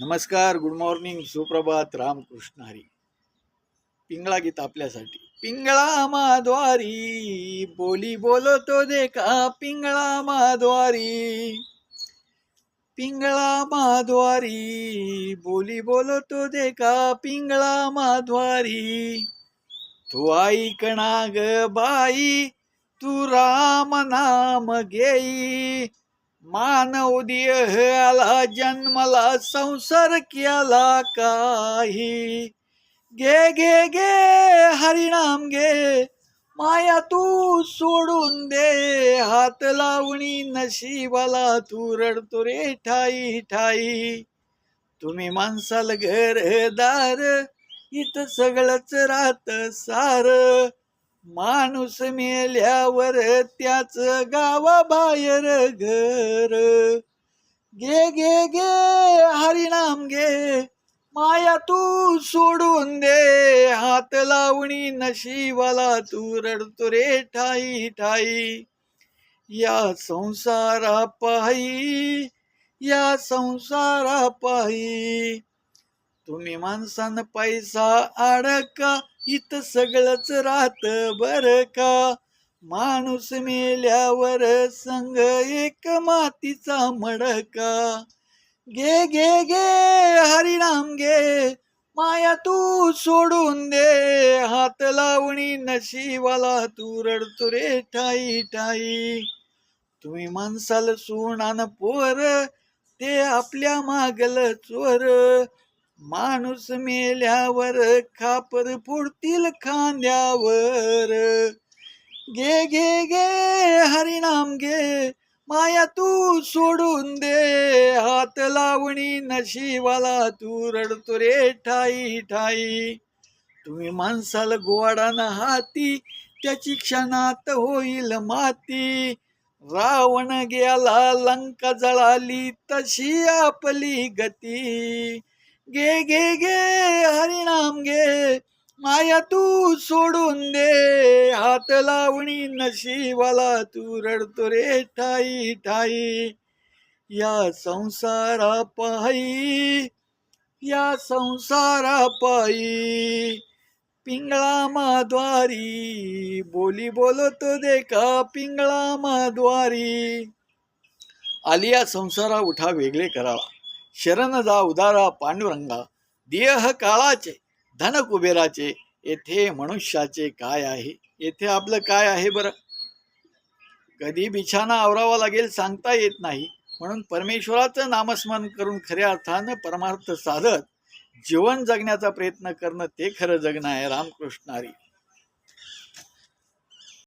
नमस्कार good morning सुप्रभात रामकृष्ण हरी. पिंगळा गीत आपल्यासाठी. पिंगळा माद्वारी बोली बोलतो देखा पिंगळा माद्वारी पिंगळा माद्वारी बोली बोलतो देखा पिंगळा माद्वारी तू ऐकणा ग बाई तू राम नाम घेई. मानव देह आला जन्मला संसार केला काही. घे घे गे हरिणाम घे माया तू सोडून दे. हात लावणी नशिबाला तू रडतो रे ठाई ठाई. तुम्ही माणसाला घरदार इथं सगळंच राहत सार. माणूस मेल्यावर त्याच गावाबाहेर घर. गे गे गे हरिनाम गे माया तू सोडून दे. हात लावणी नशीवाला तू रडतो रे ठाई ठाई. या संसारा पायी या संसारा पायी तुम्ही माणसानं पैसा अडका इथं सगळंच राहत बर का? माणूस मेल्यावर संग एक मातीचा मडका. गे गे गे हरिनाम गे माया तू सोडून दे. हात लावणी नशीवाला तू रडतो रे ठाई ठाई. तुम्ही माणसाला सोनान पोर ते आपल्या मागल चोर. माणूस मेल्यावर खापर फोडतील खांद्यावर. गे गे गे हरिनाम गे माया तू सोडून दे. हात लावणी नशीवाला तू रडतो रे ठाई ठाई. तुम्ही माणसाला गोवाडानं हाती त्याची क्षणात होईल माती. रावण गेला लंका जळाली तशी आपली गती. गे गे गे हरिनाम गे माया तू सोडून दे. हात लावणी नशिबाला तू रडतो रे ठाई ठाई. या संसारा पायी या संसारा पायी. पिंगळा माद्वारी बोली बोलतो देखा पिंगळा माद्वारी. आलिया संसारा उठा वेगळे करावा. शरण जा उदारा पांडुरंगा देह काळाचे धन कुबेराचे येथे मनुष्याचे काय आहे? येथे आपलं काय आहे बरं? कधी बिछाना आवरावा लागेल सांगता येत नाही. म्हणून परमेश्वराचं नामस्मरण करून खऱ्या अर्थानं परमार्थ साधत जीवन जगण्याचा प्रयत्न करणं ते खरं जगणं आहे रामकृष्णारी.